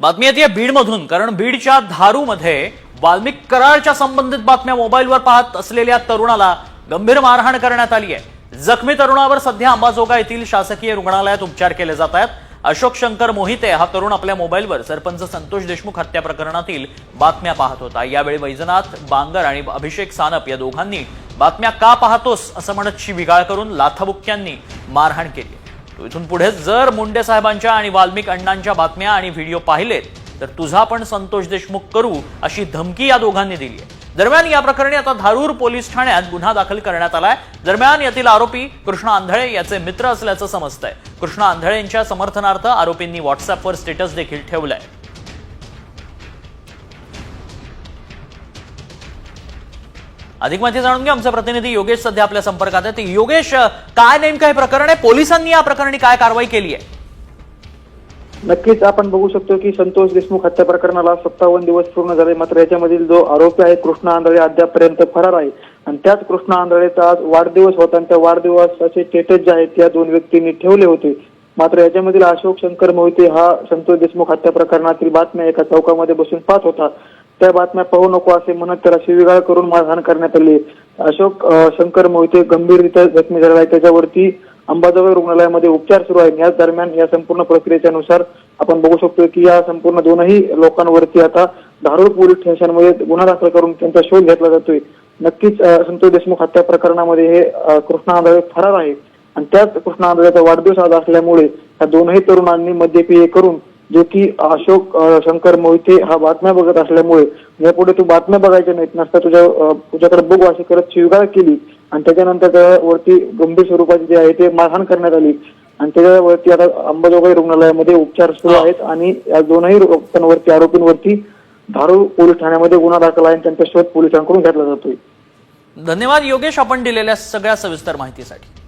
बातमी येते बीडमधून कारण बीडच्या धारूमध्ये वाल्मिक कराळच्या संबंधित बातम्या मोबाईलवर पाहत असलेल्या तरुणाला गंभीर मारहाण करण्यात आली आहे. जखमी तरुणावर सध्या अंबाजोगा येथील शासकीय रुग्णालयात उपचार केले जात आहेत. अशोक शंकर मोहिते हा तरुण आपल्या मोबाईलवर सरपंच संतोष देशमुख हत्या प्रकरणातील बातम्या पाहत होता. यावेळी वैजनाथ बांगर आणि अभिषेक सानप या दोघांनी बातम्या का पाहतोस असं म्हणत शिवीगाळ करून लाथाबुक्क्यांनी मारहाण केली इथून पुढे जर मुंडे साहेबांच्या आणि वाल्मिक अण्णांच्या बातम्या आणि व्हिडिओ पाहिलेत तर तुझा पण संतोष देशमुख करू अशी धमकी या दोघांनी दिली आहे. दरम्यान या प्रकरणी आता धारूर पोलीस ठाण्यात गुन्हा दाखल करण्यात आलाय. दरम्यान यातील आरोपी कृष्णा आंधळे याचे मित्र असल्याचं समजतंय. कृष्णा आंधळे यांच्या समर्थनार्थ आरोपींनी व्हॉट्सअपवर स्टेटस देखील ठेवलंय. अधिक माहिती जाणून घ्या. आमचे प्रतिनिधी योगेश सध्या आपल्या संपर्कात आहेत योगेश काय नेमकं हे प्रकरण आहे? पोलिसांनी या प्रकरणी काय कारवाई केली आहे? नक्कीच आपण बघू शकतो की संतोष देशमुख हत्या प्रकरणाला सत्तावन्न दिवस पूर्ण झाले. मात्र याच्यामधील जो आरोपी आहे कृष्णा आंधळे अद्यापर्यंत फरार आहे. आणि त्याच कृष्णा आंधळेचा आज वाढदिवस होता आणि त्या वाढदिवसाचे स्टेटस जे आहेत त्या दोन व्यक्तींनी ठेवले होते. मात्र याच्यामधील अशोक शंकर मोहिते हा संतोष देशमुख हत्या प्रकरणातील बातम्या एका चौकामध्ये बसून पाहत होता. त्या बातम्या पाहू नको असे म्हणत त्याला शिवीगाळ करून मारहाण करण्यात आली. अशोक शंकर मोहिते गंभीररित्या जखमी झाला आहे त्याच्यावरती अंबाजोगाई रुग्णालयामध्ये उपचार सुरू आहेत. याच दरम्यान या संपूर्ण प्रक्रियेच्या नुसार आपण बघू शकतो की या संपूर्ण दोनही लोकांवरती आता धारूर पोलीस स्टेशनमध्ये गुन्हा दाखल करून त्यांचा शोध घेतला जातोय. नक्कीच संतोष देशमुख हत्या प्रकरणामध्ये हे कृष्णा आंधळे फरार आहे आणि त्याच कृष्णा आंधळ्याचा वाढदिवस आज असल्यामुळे या दोनही तरुणांनी मद्यपेय करून जो की अशोक शंकर मोहिते हा बातम्या बघत असल्यामुळे यापुढे तू बातम्या बघायच्या नाहीत नसता तुझ्या तुझ्याकडे बघू अशी करत शिवगाळ केली. आणि त्याच्यानंतर त्यावरती गंभीर स्वरूपाची जे आहे ते मारहाण करण्यात आली. आणि त्याच्यावरती आता अंबाजोगाई रुग्णालयामध्ये उपचार सुरू आहेत आणि या दोनही लोकांवरती आरोपींवरती धारूर पोलीस ठाण्यामध्ये गुन्हा दाखल आहे त्यांचा शोध पोलिसांकडून घेतला जातोय. धन्यवाद योगेश आपण दिलेल्या सगळ्या सविस्तर माहितीसाठी.